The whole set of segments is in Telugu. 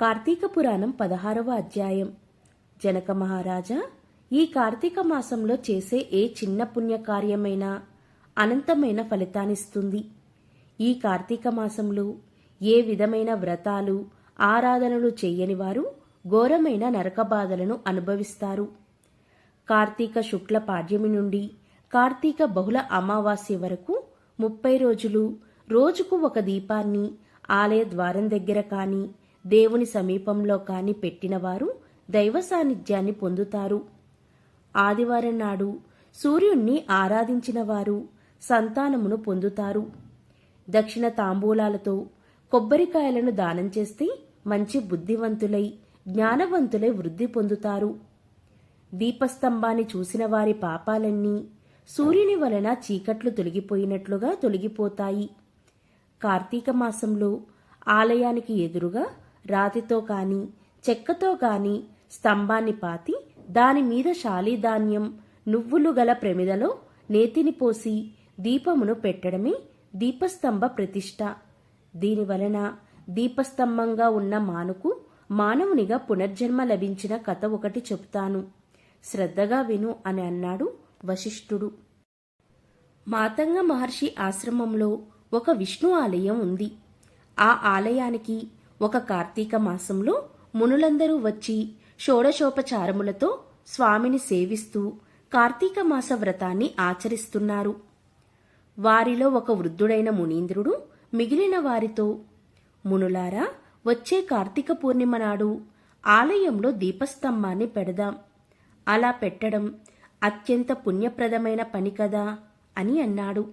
కార్తీక పురాణం పదహారవ అధ్యాయం. జనక మహారాజా ఈ కార్తీక మాసంలో చేసే ఏ చిన్న పుణ్యకార్యమైనా అనంతమైన ఫలితానిస్తుంది ఈ కార్తీక మాసంలో ఏ విధమైన వ్రతాలు ఆరాధనలు చెయ్యని వారు ఘోరమైన నరక బాధలను అనుభవిస్తారు. కార్తీక శుక్ల పాడ్యమి నుండి కార్తీక బహుళ అమావాస్య వరకు ముప్పై రోజులు రోజుకు ఒక దీపాన్ని ఆలయ ద్వారం దగ్గర కానీ దేవుని సమీపంలో కాని పెట్టినవారు దైవ సాన్నిధ్యాన్ని పొందుతారు. ఆదివారం నాడు సూర్యుణ్ణి ఆరాధించిన వారు సంతానమును పొందుతారు. దక్షిణ తాంబూలాలతో కొబ్బరికాయలను దానం చేస్తే మంచి బుద్ధివంతులై జ్ఞానవంతులై వృద్ధి పొందుతారు. దీపస్తంభాన్ని చూసిన వారి పాపాలన్నీ సూర్యుని వలన చీకట్లు తొలగిపోయినట్లుగా తొలగిపోతాయి. కార్తీక మాసంలో ఆలయానికి ఎదురుగా రాతితో కానీ చెక్కతో కానీ స్తంభాన్ని పాతి దాని మీద నువ్వులు గల ప్రమిదలో నేతిని పోసి దీపమును పెట్టడమే దీపస్తంభ ప్రతిష్ట. దీనివలన దీపస్తంభంగా ఉన్న మానుకు మానవునిగా పునర్జన్మ లభించిన కథ ఒకటి చెప్తాను శ్రద్ధగా విను అని అన్నాడు వశిష్ఠుడు. మాతంగ మహర్షి ఆశ్రమంలో ఒక విష్ణు ఆలయం ఉంది. ఆ ఆలయానికి ఒక కార్తీక మాసంలో మునులందరూ వచ్చి షోడశోపచారములతో స్వామిని సేవిస్తూ కార్తీక మాస వ్రతాన్ని ఆచరిస్తున్నారు. వారిలో ఒక వృద్ధుడైన మునీంద్రుడు మిగిలిన వారితో మునులారా వచ్చే కార్తీక పూర్ణిమ నాడు ఆలయంలో దీపస్తంభాన్ని పెడదాం. అలా పెట్టడం అత్యంత పుణ్యప్రదమైన పని కదా అని అన్నాడు.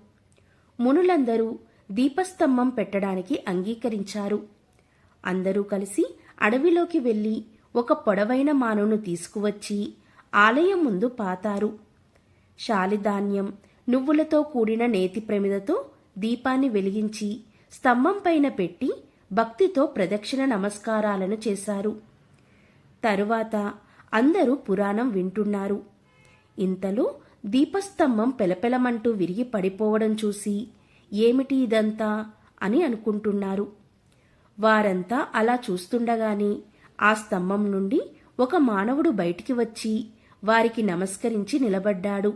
మునులందరూ దీపస్తంభం పెట్టడానికి అంగీకరించారు. అందరూ కలిసి అడవిలోకి వెళ్ళి ఒక పొడవైన మానును తీసుకువచ్చి ఆలయం ముందు పాతారు. శాలిధాన్యం నువ్వులతో కూడిన నేతి ప్రమిదతో దీపాన్ని వెలిగించి స్తంభం పైన పెట్టి భక్తితో ప్రదక్షిణ నమస్కారాలను చేశారు. తరువాత అందరూ పురాణం వింటున్నారు. ఇంతలో దీపస్తంభం పెలపెలమంటూ విరిగి పడిపోవడం చూసి ఏమిటి ఇదంతా? అని అనుకుంటున్నారు. వారంతా అలా చూస్తుండగానే ఆ స్తంభం నుండి ఒక మానవుడు బయటికి వచ్చి వారికి నమస్కరించి నిలబడ్డాడు.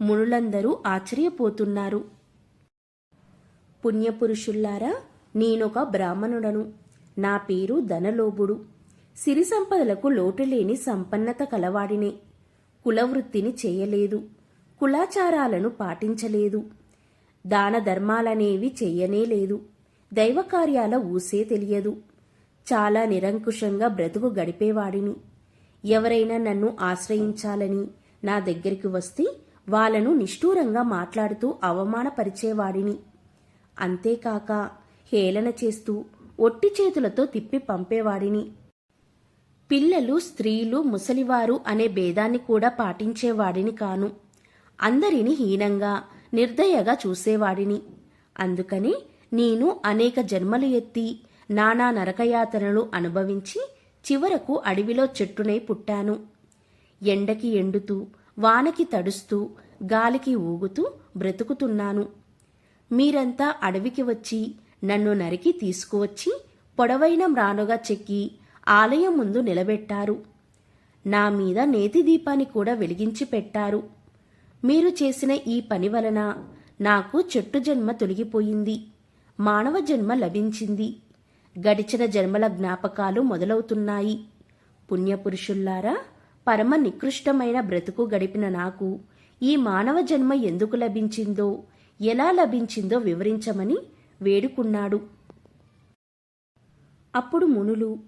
మునులందరూ ఆశ్చర్యపోతున్నారు. పుణ్యపురుషుల్లారా నేనొక బ్రాహ్మణుడను. నా పేరు ధనలోభుడు. సిరి సంపదలకు లోటులేని సంపన్నత కలవాడినే. కులవృత్తిని చేయలేదు. కులాచారాలను పాటించలేదు. దాన ధర్మాలనేవి చేయనే లేదు దైవకార్యాల ఊసే తెలియదు. చాలా నిరంకుశంగా బ్రతుకు గడిపేవాడిని. ఎవరైనా నన్ను ఆశ్రయించాలని నా దగ్గరికి వస్తే వాళ్ళను నిష్ఠూరంగా మాట్లాడుతూ అవమానపరిచేవాడిని. అంతేకాక హేళన చేస్తూ ఒట్టి చేతులతో తిప్పి పంపేవాడిని. పిల్లలు స్త్రీలు ముసలివారు అనే భేదాన్ని కూడా పాటించేవాడిని కాను. అందరిని హీనంగా నిర్దయగా చూసేవాడిని. అందుకని నేను అనేక జన్మలు ఎత్తి నానా నరకయాతనలు అనుభవించి చివరకు అడవిలో చెట్టునై పుట్టాను. ఎండకి ఎండుతూ వానకి తడుస్తూ గాలికి ఊగుతూ బ్రతుకుతున్నాను. మీరంతా అడవికి వచ్చి నన్ను నరికి తీసుకువచ్చి పొడవైన మ్రానుగా చెక్కి ఆలయం ముందు నిలబెట్టారు. నా మీద నేతి దీపాన్ని కూడా వెలిగించి పెట్టారు. మీరు చేసిన ఈ పని వలన నాకు చెట్టు జన్మ తొలగిపోయింది. మానవ జన్మ లభించింది. గడిచిన జన్మల జ్ఞాపకాలు మొదలవుతున్నాయి. పుణ్యపురుషుల్లారా పరమ నికృష్టమైన బ్రతుకు గడిపిన నాకు ఈ మానవ జన్మ ఎందుకు లభించిందో ఎలా లభించిందో వివరించమని వేడుకున్నాడు. అప్పుడు మునులు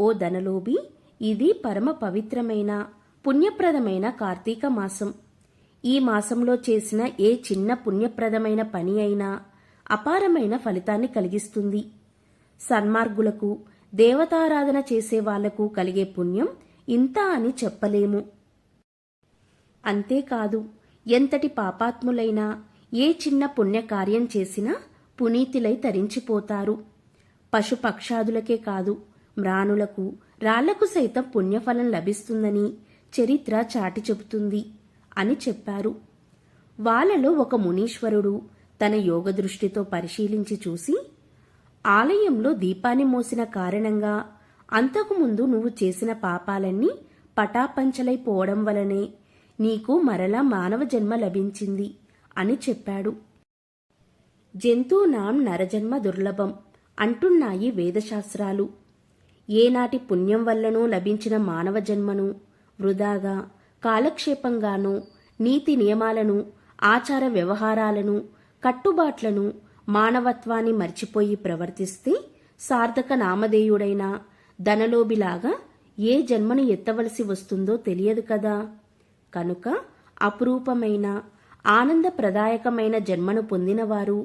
ఓ ధనలోబి ఇది పరమ పవిత్రమైన పుణ్యప్రదమైన కార్తీక మాసం. ఈ మాసంలో చేసిన ఏ చిన్న పుణ్యప్రదమైన పని అయినా అపారమైన ఫలితాన్ని కలిగిస్తుంది. సన్మార్గులకు దేవతారాధన చేసే వాళ్ళకు కలిగే పుణ్యం ఇంత అని చెప్పలేము. అంతేకాదు ఎంతటి పాపాత్ములైనా ఏ చిన్న పుణ్యకార్యం చేసినా పునీతిలై తరించిపోతారు. పశుపక్షాదులకే కాదు మ్రాణులకు రాళ్ళకు సైతం పుణ్యఫలం లభిస్తుందని చరిత్ర చాటి చెబుతుంది అని చెప్పారు. వాళ్ళలో ఒక మునీశ్వరుడు తన యోగ దృష్టితో పరిశీలించి చూసి ఆలయంలో దీపాన్ని మోసిన కారణంగా అంతకుముందు నువ్వు చేసిన పాపాలన్నీ పటాపంచలైపోవడం వలనే నీకు మరలా మానవ జన్మ లభించింది అని చెప్పాడు. జంతువునాం నరజన్మ దుర్లభం అంటున్నాయి వేదశాస్త్రాలు. ఏనాటి పుణ్యం వల్లనో లభించిన మానవ జన్మను వృధాగా కాలక్షేపంగానో నీతి నియమాలను ఆచార వ్యవహారాలను కట్టుబాట్లను మానవత్వాన్ని మర్చిపోయి ప్రవర్తిస్తే సార్థక నామధేయుడైన ధనలోబిలాగా ఏ జన్మను ఎత్తవలసి వస్తుందో తెలియదు కదా. కనుక అపురూపమైన ఆనందప్రదాయకమైన జన్మను పొందినవారు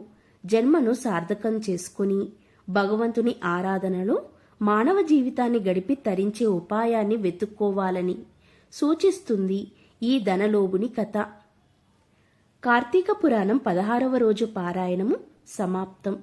జన్మను సార్థకం చేసుకుని భగవంతుని ఆరాధనలో మానవ జీవితాన్ని గడిపి తరించే ఉపాయాన్ని వెతుక్కోవాలని సూచిస్తుంది ఈ ధనలోబుని కథ. కార్తీక పురాణం పదహారవ రోజు పారాయణము సమాప్తం.